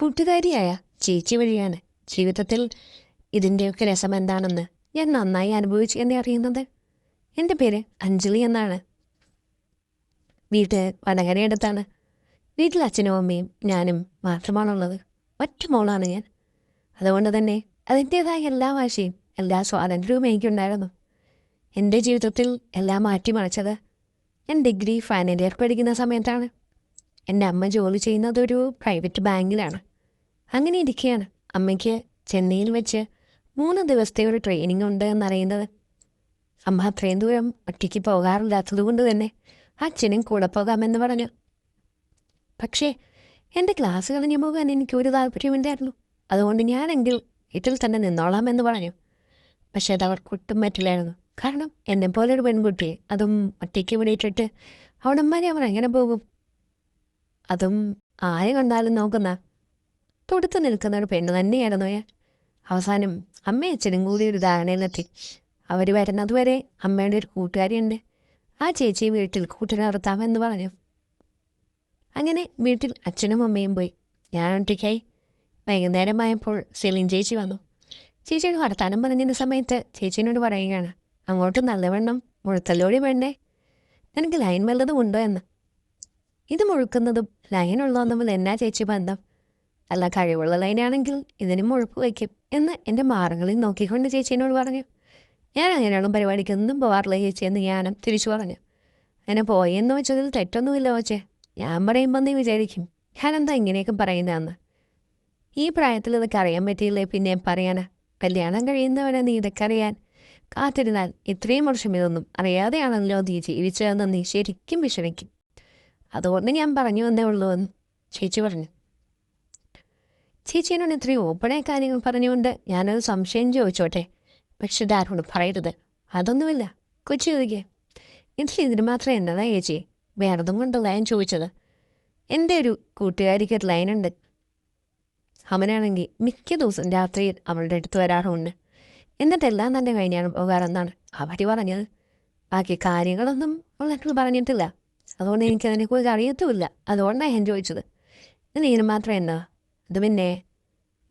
കൂട്ടുകാരിയായ ചേച്ചി വഴിയാണ്. ജീവിതത്തിൽ ഇതിന്റെയൊക്കെ രസം എന്താണെന്ന് ഞാൻ നന്നായി അനുഭവിച്ച് എന്നെ അറിയുന്നത്. എന്റെ പേര് അഞ്ജലി എന്നാണ്. വീട്ട് വടകരയടുത്താണ് വീട്ടിൽ അച്ഛനും അമ്മയും ഞാനും മാത്രമാണുള്ളത്. ഒറ്റ മോളാണ് ഞാൻ. അതുകൊണ്ട് തന്നെ അതിന്റേതായ എല്ലാ വാശിയും എല്ലാ സ്വാതന്ത്ര്യവും എനിക്കുണ്ടായിരുന്നു. എന്റെ ജീവിതത്തിൽ എല്ലാം മാറ്റിമറിച്ചത് ഞാൻ ഡിഗ്രി ഫൈനൽ ഇയർ പഠിക്കുന്ന സമയത്താണ്. എന്റെ അമ്മ ജോലി ചെയ്യുന്നത് ഒരു പ്രൈവറ്റ് ബാങ്കിലാണ്. അങ്ങനെ ഇരിക്കുകയാണ് അമ്മയ്ക്ക് ചെന്നൈയിൽ വെച്ച് മൂന്ന് ദിവസത്തെ ഒരു ട്രെയിനിങ് ഉണ്ട് എന്നറിയുന്നത്. അമ്മ അത്രയും ദൂരം ഒറ്റയ്ക്ക് പോകാറില്ലാത്തത് കൊണ്ട് തന്നെ അച്ഛനും കൂടെ പോകാമെന്ന് പറഞ്ഞു. പക്ഷേ എന്റെ ക്ലാസ് കളഞ്ഞു പോകാൻ എനിക്കൊരു താല്പര്യമില്ലായിരുന്നു. അതുകൊണ്ട് ഞാനെങ്കിൽ വീട്ടിൽ തന്നെ നിന്നോളാമെന്ന് പറഞ്ഞു. പക്ഷേ അത് അവർക്ക് ഒട്ടും പറ്റില്ലായിരുന്നു. കാരണം എന്നെ ഒരു പെൺകുട്ടിയെ അതും ഒറ്റയ്ക്ക് വിളിയിട്ടിട്ട് അവിടെ വരെ അവർ എങ്ങനെ പോകും? അതും ആരെ കണ്ടാലും നോക്കുന്ന തൊടുത്ത് നിൽക്കുന്ന ഒരു പെണ്ണ് തന്നെയായിരുന്നു അയാൾ അവസാനം അമ്മയും അച്ഛനും കൂടി ഒരു ധാരണയിലെത്തി അവർ വരുന്നതുവരെ അമ്മയുടെ ഒരു കൂട്ടുകാരിയുണ്ട്. ആ ചേച്ചി വീട്ടിൽ കൂട്ടിന് നിർത്താമെന്ന് പറഞ്ഞു. അങ്ങനെ വീട്ടിൽ അച്ഛനും അമ്മയും പോയി. ഞാൻ ഒറ്റയ്ക്കായി. വൈകുന്നേരമായപ്പോൾ സെലിൻ ചേച്ചി വന്നു. ചേച്ചിയുടെ വർത്താനം പറഞ്ഞിരുന്ന സമയത്ത് ചേച്ചീനോട് പറയുകയാണ് അങ്ങോട്ട് നല്ലവണ്ണം മുഴുത്തല്ലോടി വേണ്ടേ നിനക്ക് ലൈൻ വല്ലതും ഉണ്ടോ എന്ന്? ഇത് മുഴുക്കുന്നതും ലൈൻ ഉള്ളതെന്നും എന്നാ ചേച്ചി ബന്ധം. അല്ല കഴിവുള്ള ലൈനാണെങ്കിൽ ഇതിനും മുഴുപ്പ് വയ്ക്കും എന്ന് എന്റെ മാറങ്ങളിൽ നോക്കിക്കൊണ്ട് ചേച്ചീനോട് പറഞ്ഞു. ഞാൻ അങ്ങനെയുള്ള പരിപാടിക്കൊന്നും പോവാറില്ല ചേച്ചി എന്ന് ഞാനും തിരിച്ചു പറഞ്ഞു. അങ്ങനെ പോയെന്ന് വെച്ചതിൽ തെറ്റൊന്നുമില്ല ഓച്ചേ ഞാൻ പറയുമ്പോൾ നീ വിചാരിക്കും ഞാനെന്താ ഇങ്ങനെയൊക്കെ പറയുന്നതെന്ന്? ഈ പ്രായത്തിൽ ഇതൊക്കെ അറിയാൻ പറ്റിയില്ലേ പിന്നെ പറയാനാ? കല്യാണം കഴിയുന്നവരെ നീ ഇതൊക്കെ അറിയാൻ. കാത്തിരുന്നാൽ ഇത്രയും വർഷം ഇതൊന്നും അറിയാതെയാണല്ലോ നീ ജീവിച്ചതെന്ന് നീ ശരിക്കും വിഷമിക്കും. അതുകൊണ്ട് ഞാൻ പറഞ്ഞു എന്നേ ഉള്ളൂ എന്ന് ചേച്ചി പറഞ്ഞു. ചേച്ചിയോട് ഇത്രയും ഓപ്പണായ കാര്യങ്ങൾ പറഞ്ഞുകൊണ്ട് ഞാനൊരു സംശയം ചോദിച്ചോട്ടെ? പക്ഷെ ഇതാരോട് പറയരുത്. അതൊന്നുമില്ല. കൊച്ചു ചോദിക്കേ. ഇതിൽ ഇതിന് മാത്രം എന്നതാ ചേച്ചി? വേറെതും കൊണ്ടല്ല ഞാൻ ചോദിച്ചത്. എന്റെ ഒരു കൂട്ടുകാരിക്ക് ഒരു ലൈനുണ്ട്. അവനാണെങ്കിൽ മിക്ക ദിവസം രാത്രിയിൽ അവളുടെ അടുത്ത് വരാറുമുണ്ട് എന്നിട്ടെല്ലാം തന്നെ കഴിഞ്ഞാണ് പോകാറെന്നാണ് അവർ പറഞ്ഞത്. ബാക്കി കാര്യങ്ങളൊന്നും ഉള്ളത് പറഞ്ഞിട്ടില്ല. അതുകൊണ്ട് എനിക്കതിനെക്കുറിച്ച് അറിയത്തുമില്ല. അതുകൊണ്ടാണ് ഞാൻ ചോദിച്ചത്. ഇത് നീന് മാത്രം എന്നാ? അത് പിന്നെ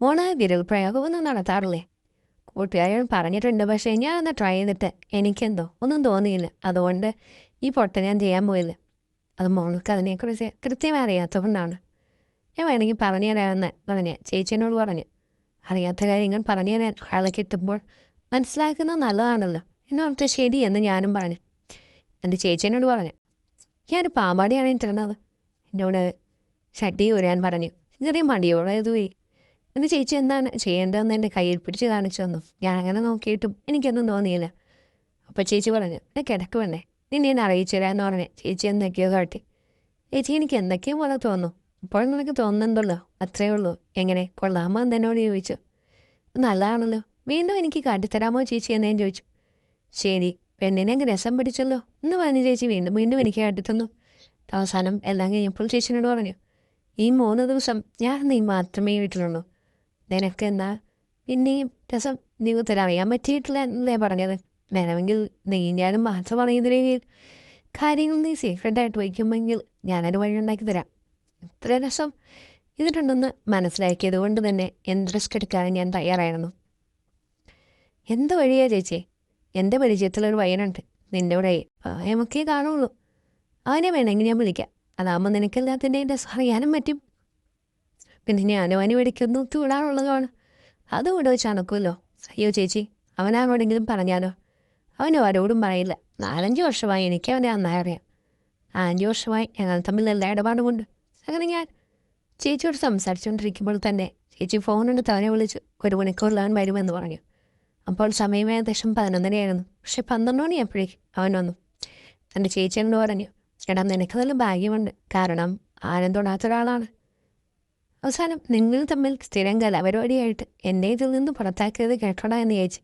മോൾ വിരൽ പ്രയോഗമൊന്നും നടത്താറില്ലേ? കൂട്ടുകാരൻ പറഞ്ഞിട്ടുണ്ട് പക്ഷേ ഞാൻ ഒന്ന് ട്രൈ ചെയ്തിട്ട് എനിക്കെന്തോ ഒന്നും തോന്നിയില്ല. അതുകൊണ്ട് ഈ പൊട്ട ഞാൻ ചെയ്യാൻ പോയില്ല. അത് മോൾക്ക് അതിനെക്കുറിച്ച് കൃത്യമായി അറിയാത്തതുകൊണ്ടാണ്. ഞാൻ വേണമെങ്കിൽ പറഞ്ഞു തരാമെന്ന് പറഞ്ഞ് ചേച്ചിയോട് പറഞ്ഞു. അറിയാത്ത കാര്യങ്ങൾ പറഞ്ഞു തരാൻ ആളെ കിട്ടുമ്പോൾ മനസ്സിലാക്കുന്നത് നല്ലതാണല്ലോ. എന്നോർത്ത് ശരി എന്ന് ഞാനും പറഞ്ഞു. എന്റെ ചേച്ചിയോട് പറഞ്ഞു. ഞാനൊരു പാമ്പാടിയാണ് ഇട്ടിരുന്നത്. എന്നോട് ഷട്ടി ഊരാൻ പറഞ്ഞു. ചെറിയ മടിയോടെ ഇത് പോയി. എന്ന് ചേച്ചി എന്താണ്? ചെയ്യേണ്ടതെന്ന് എന്റെ കയ്യിൽ പിടിച്ച് കാണിച്ചു തന്നു. ഞാൻ അങ്ങനെ നോക്കിയിട്ടും എനിക്കൊന്നും തോന്നിയില്ല. അപ്പോൾ ചേച്ചി പറഞ്ഞു എന്നെ കിടക്ക് വേണ്ടേ നിന്നെ ഞാൻ അറിയിച്ചു തരാമെന്ന് പറഞ്ഞ് ചേച്ചി എന്തൊക്കെയോ കാട്ടി. ചേച്ചി എനിക്ക് എന്തൊക്കെയോ പോലെ തോന്നുന്നു. അപ്പോൾ നിനക്ക് തോന്നുന്നുണ്ടല്ലോ. അത്രേ ഉള്ളൂ. എങ്ങനെ? കൊള്ളാമോ? എന്ന് എന്നോട് ചോദിച്ചു. നല്ലതാണല്ലോ. വീണ്ടും എനിക്ക് കാട്ടിത്തരാമോ ചേച്ചി? എന്നേ ചോദിച്ചു. ശരി. പെണ്ണിനെ അങ്ങ് രസം പിടിച്ചല്ലോ. എന്ന് പറഞ്ഞു ചേച്ചി വീണ്ടും വീണ്ടും എനിക്ക് കാട്ടിത്തന്നു. അവസാനം എല്ലാം കഴിഞ്ഞപ്പോൾ ചേച്ചിനോട് പറഞ്ഞു ഈ മൂന്ന് ദിവസം ഞാൻ നീ മാത്രമേ വീട്ടിലുള്ളൂ. നിനക്ക് എന്നാ പിന്നെയും രസം നീ ഉത്തരം അറിയാൻ പറ്റിയിട്ടില്ല എന്നല്ലേ പറഞ്ഞത്. വേണമെങ്കിൽ നീ ഞാനും മാത്രം ഇതിലെ. കാര്യങ്ങൾ നീ സീക്രട്ടായിട്ട് വയ്ക്കുമെങ്കിൽ ഞാനൊരു വഴി ഉണ്ടാക്കി തരാം. ഇത്ര രസം ഇതിട്ടുണ്ടെന്ന് മനസ്സിലാക്കിയത് കൊണ്ട് തന്നെ എന്ത് റിസ്ക് എടുക്കാനും ഞാൻ തയ്യാറായിരുന്നു. എന്ത് വഴിയാ ചേച്ചി? എന്റെ പരിചയത്തിലൊരു വയനുണ്ട് നിന്റെ കൂടെ പ്രായമൊക്കെ കാണുള്ളൂ. അവനെ വേണമെങ്കിൽ ഞാൻ വിളിക്കാം. അതാകുമ്പോൾ നിനക്കെല്ലാത്തിന്റെയും രസം അറിയാനും പറ്റും. പിന്നെ ഞാനും അവന് മേടിക്കുന്നു തൂടാറുള്ളതാണ് അത് ഇവിടെ വെച്ച് അണക്കുമല്ലോ അയ്യോ ചേച്ചി അവനാരോടെങ്കിലും പറഞ്ഞാലോ? അവനോ ആരോടും പറയില്ല. നാലഞ്ച് വർഷമായി എനിക്ക് അവനെ നന്നായി അറിയാം. അഞ്ച് വർഷമായി ഞങ്ങൾ തമ്മിൽ എല്ലാ ഇടപാടുമുണ്ട്. അങ്ങനെ ഞാൻ ചേച്ചിയോട് സംസാരിച്ചുകൊണ്ടിരിക്കുമ്പോൾ തന്നെ ചേച്ചി ഫോണെടുത്ത് അവനെ വിളിച്ച്. ഒരു മണിക്കൂറിൽ വരുമെന്ന് പറഞ്ഞു. അപ്പോൾ സമയം ഏകദേശം പതിനൊന്നരയായിരുന്നു. പക്ഷെ പന്ത്രണ്ട് മണിയപ്പോഴേക്കും അവൻ വന്നു. എന്റെ ചേച്ചി എന്നോട് പറഞ്ഞു ചേട്ടാ നിനക്ക് നല്ല ഭാഗ്യമുണ്ട്. കാരണം ആരും തൊടാത്ത ഒരാളാണ്. അവസാനം നിങ്ങൾ തമ്മിൽ സ്ഥിരം കലാപരിപാടിയായിട്ട് എന്നെ ഇതിൽ നിന്ന് പുറത്താക്കിയത് കേട്ടോടാ എന്ന് ചേച്ചി.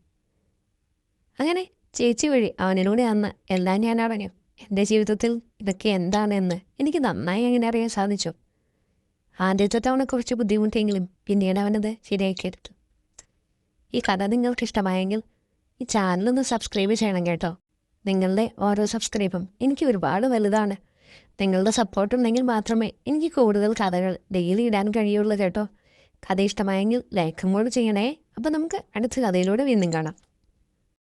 അങ്ങനെ ചേച്ചി വഴി അവനിലൂടെ അന്ന് എല്ലാം ഞാൻ അറിഞ്ഞു. എന്റെ ജീവിതത്തിൽ ഇതൊക്കെ എന്താണെന്ന് എനിക്ക് നന്നായി അങ്ങനെ അറിയാൻ സാധിച്ചു. ആദ്യത്തെ തവണ കുറച്ച് ബുദ്ധിമുട്ടിയെങ്കിലും പിന്നീട് അവനത് ശരിയാക്കിയെടുത്തു ഈ കഥ നിങ്ങൾക്ക് ഇഷ്ടമായെങ്കിൽ ഈ ചാനലൊന്ന് സബ്സ്ക്രൈബ് ചെയ്യണം കേട്ടോ. നിങ്ങളുടെ ഓരോ സബ്സ്ക്രൈബും എനിക്ക് ഒരുപാട് വലുതാണ്. നിങ്ങളുടെ സപ്പോർട്ട് ഉണ്ടെങ്കിൽ മാത്രമേ എനിക്ക് കൂടുതൽ കഥകൾ ഡെയിലി ഇടാൻ കഴിയുള്ളൂ കേട്ടോ. കഥ ഇഷ്ടമായെങ്കിൽ ലൈക്കും കൂടെ ചെയ്യണേ. അപ്പോൾ നമുക്ക് അടുത്ത കഥയിലൂടെ വീണ്ടും കാണാം.